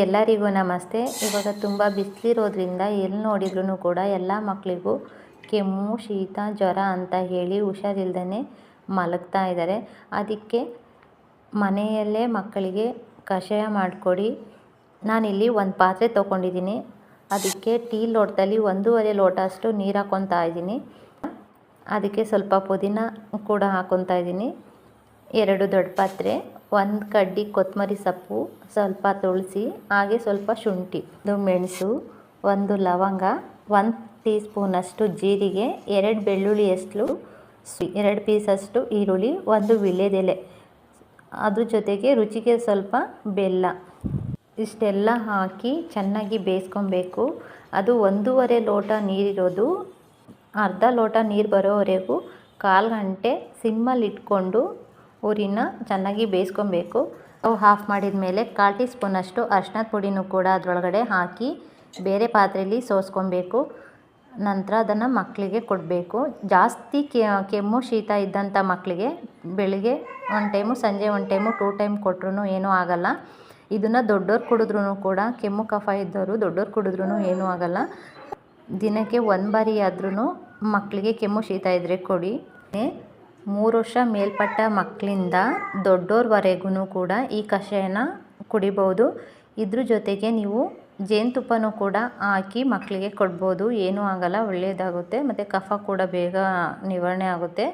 ಎಲ್ಲರಿಗೂ ನಮಸ್ತೆ. ಇವಾಗ ತುಂಬ ಬಿಸಿಲಿರೋದ್ರಿಂದ ಎಲ್ಲಿ ನೋಡಿದ್ರೂ ಕೂಡ ಎಲ್ಲ ಮಕ್ಕಳಿಗೂ ಕೆಮ್ಮು, ಶೀತ, ಜ್ವರ ಅಂತ ಹೇಳಿ ಹುಷಾರಿಲ್ದೇ ಮಲಗ್ತಾ ಇದ್ದಾರೆ ಅದಕ್ಕೆ ಮನೆಯಲ್ಲೇ ಮಕ್ಕಳಿಗೆ ಕಷಾಯ ಮಾಡಿಕೊಡಿ. ನಾನಿಲ್ಲಿ ಒಂದು ಪಾತ್ರೆ ತೊಗೊಂಡಿದ್ದೀನಿ. ಅದಕ್ಕೆ ಟೀ ಲೋಟದಲ್ಲಿ ಒಂದೂವರೆ ಲೋಟ ಅಷ್ಟು ನೀರು ಹಾಕ್ಕೊತಾ ಇದ್ದೀನಿ. ಅದಕ್ಕೆ ಸ್ವಲ್ಪ ಪುದೀನ ಕೂಡ ಹಾಕ್ಕೊತಾ ಇದ್ದೀನಿ. ಎರಡು ದೊಡ್ಡ ಪಾತ್ರೆ. ಒಂದು ಕಡ್ಡಿ ಕೊತ್ತಂಬರಿ ಸೊಪ್ಪು ಸ್ವಲ್ಪ ತುಳಸಿ, ಹಾಗೆ ಸ್ವಲ್ಪ ಶುಂಠಿ ಒಂದು ಮೆಣಸು, ಒಂದು ಲವಂಗ, ಒಂದು ಟೀ ಸ್ಪೂನಷ್ಟು ಜೀರಿಗೆ, ಎರಡು ಬೆಳ್ಳುಳ್ಳಿಯಷ್ಟು ಎರಡು ಪೀಸಷ್ಟು ಈರುಳ್ಳಿ, ಒಂದು ವೀಳ್ಯದೆಲೆ ಅದ್ರ ಜೊತೆಗೆ ರುಚಿಗೆ ಸ್ವಲ್ಪ ಬೆಲ್ಲ. ಇಷ್ಟೆಲ್ಲ ಹಾಕಿ ಚೆನ್ನಾಗಿ ಬೇಯಿಸ್ಕೊಬೇಕು. ಅದು ಒಂದೂವರೆ ಲೋಟ ನೀರಿರೋದು. ಅರ್ಧ ಲೋಟ ನೀರು ಬರೋವರೆಗೂ ಕಾಲು ಗಂಟೆ ಸಿಮ್ಮಲ್ಲಿ ಇಟ್ಕೊಂಡು ಉರಿನ ಚೆನ್ನಾಗಿ ಬೇಯಿಸ್ಕೊಬೇಕು. ಸ್ಟವ್ ಹಾಫ್ ಮಾಡಿದ ಮೇಲೆ ಕಾಲು ಟೀ ಸ್ಪೂನಷ್ಟು ಅರ್ಶಿನದ ಪುಡಿನೂ ಕೂಡ ಅದರೊಳಗಡೆ ಹಾಕಿ ಬೇರೆ ಪಾತ್ರೆಯಲ್ಲಿ ಸೋಸ್ಕೊಬೇಕು. ನಂತರ ಅದನ್ನು ಮಕ್ಕಳಿಗೆ ಕೊಡಬೇಕು. ಜಾಸ್ತಿ ಕೆಮ್ಮು ಶೀತ ಇದ್ದಂಥ ಮಕ್ಕಳಿಗೆ ಬೆಳಿಗ್ಗೆ ಒಂದು ಟೈಮು, ಸಂಜೆ ಒಂದು ಟೈಮು, ಟೂ ಟೈಮ್ ಕೊಟ್ರೂ ಏನೂ ಆಗೋಲ್ಲ. ಇದನ್ನು ದೊಡ್ಡೋರು ಕುಡಿದ್ರೂ ಕೂಡ, ಕೆಮ್ಮು ಕಫ ಇದ್ದವರು ದೊಡ್ಡೋರು ಕುಡಿದ್ರೂ ಏನೂ ಆಗೋಲ್ಲ. ದಿನಕ್ಕೆ ಒಂದು ಬಾರಿ ಆದ್ರೂ ಮಕ್ಕಳಿಗೆ ಕೆಮ್ಮು ಶೀತ ಇದ್ದರೆ ಕೊಡಿ. ಮೂರು ವರ್ಷ ಮೇಲ್ಪಟ್ಟ ಮಕ್ಕಳಿಂದ ದೊಡ್ಡೋರ್ವರೆಗೂ ಕೂಡ ಈ ಕಷಾಯನ ಕುಡಿಬೋದು. ಇದ್ರ ಜೊತೆಗೆ ನೀವು ಜೇನುತುಪ್ಪನೂ ಕೂಡ ಹಾಕಿ ಮಕ್ಕಳಿಗೆ ಕೊಡ್ಬೋದು. ಏನೂ ಆಗಲ್ಲ ಒಳ್ಳೆಯದಾಗುತ್ತೆ ಮತ್ತು ಕಫ ಕೂಡ ಬೇಗ ನಿವಾರಣೆ ಆಗುತ್ತೆ.